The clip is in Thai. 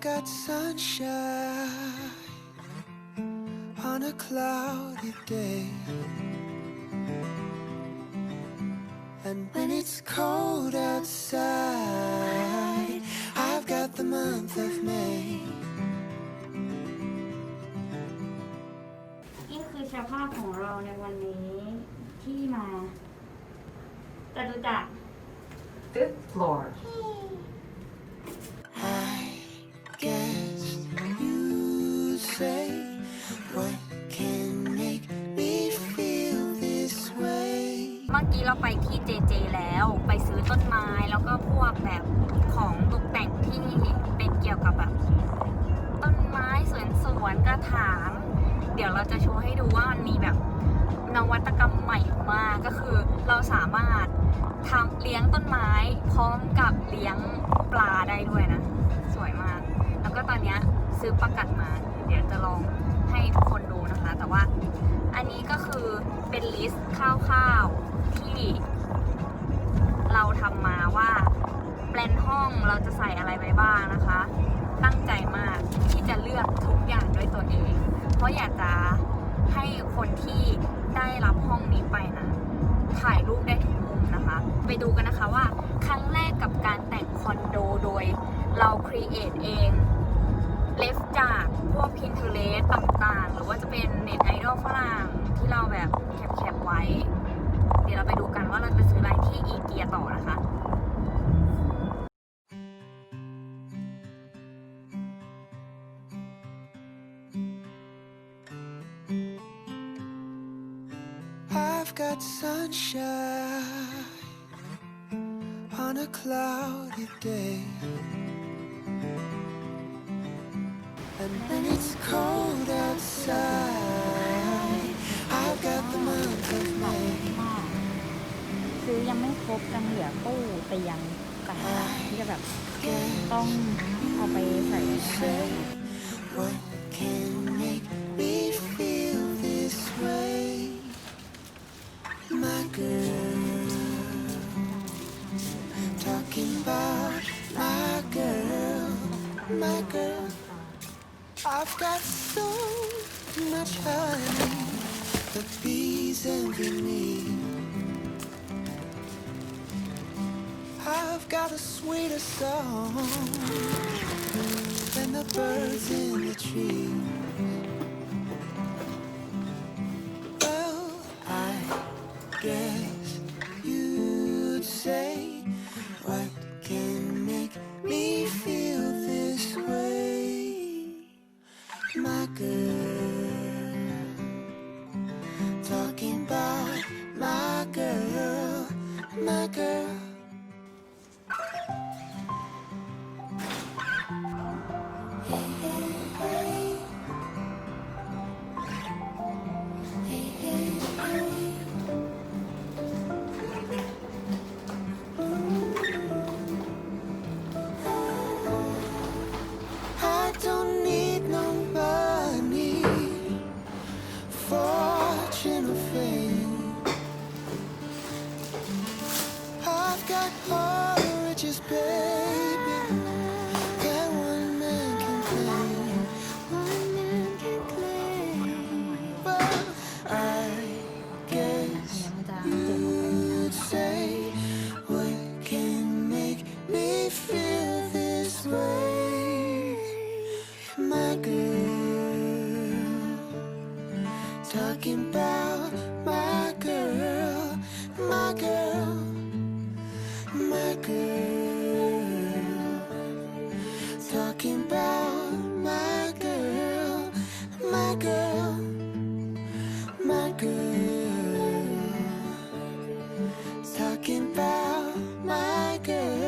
got sunshine on a cloudy day. And when it's cold outside, I've got the month of May. นี่คือสภาพของเราในวันนี้ที่มาจตุจักร Fifth floor. มื่อกี้เราไปที่ JJ แล้วไปซื้อต้นไม้แล้วก็พวกแบบของตกแต่งที่เป็นเกี่ยวกับแบบ ต้นไม้สวนสวนกระถาง เดี๋ยวเราจะโชว์ให้ดูว่ามันมีแบบนวัตกรรมใหม่มากก็คือเราสามารถทำเลี้ยงต้นไม้ พร้อมกับเลี้ยงปลาได้ด้วยนะ สวยมาก แล้วก็ตอนนี้ซื้อประกัดมา เดี๋ยวจะลองให้ทุกคนดูนะคะ แต่ว่าอันนี้ก็คือเป็นลิสต์คร่าวๆ ที่เราทำมาว่าแปลนห้องเราจะใส่อะไรไปบ้างนะคะ ตั้งใจมากที่จะเลือกทุกอย่างด้วยตัวเอง เพราะอยากจะให้คนที่ได้รับห้องนี้ไปนะถ่ายรูปได้ทุกมุมนะคะ ไปดูกันนะคะว่า ครั้งแรกกับการแต่งคอนโดโดยเราครีเอทเองเลฟจากพวก Pinterest ต่างๆ หรือว่าจะเป็นเน็ตไอดอลฝรั่งที่เราแบบแคปๆไว้ เดี๋ยวเราไปดูกันว่าเราจะซื้ออะไรที่อีเกียต่อนะคะ ซื้อยังไม่ครบยังเหลือตู้เตียงต่างๆที่จะแบบต้องเอาไปใส่ในห้อง What can make me Got a sweeter song than the birds in the tree. Well, I guess you'd say, What can make me feel this way? My girl, talking about my girl, my girl. Got all the riches, baby, that one man can claim. One man can claim. Well, I guess you'd say, what can make me feel this way? My girl, talking girl.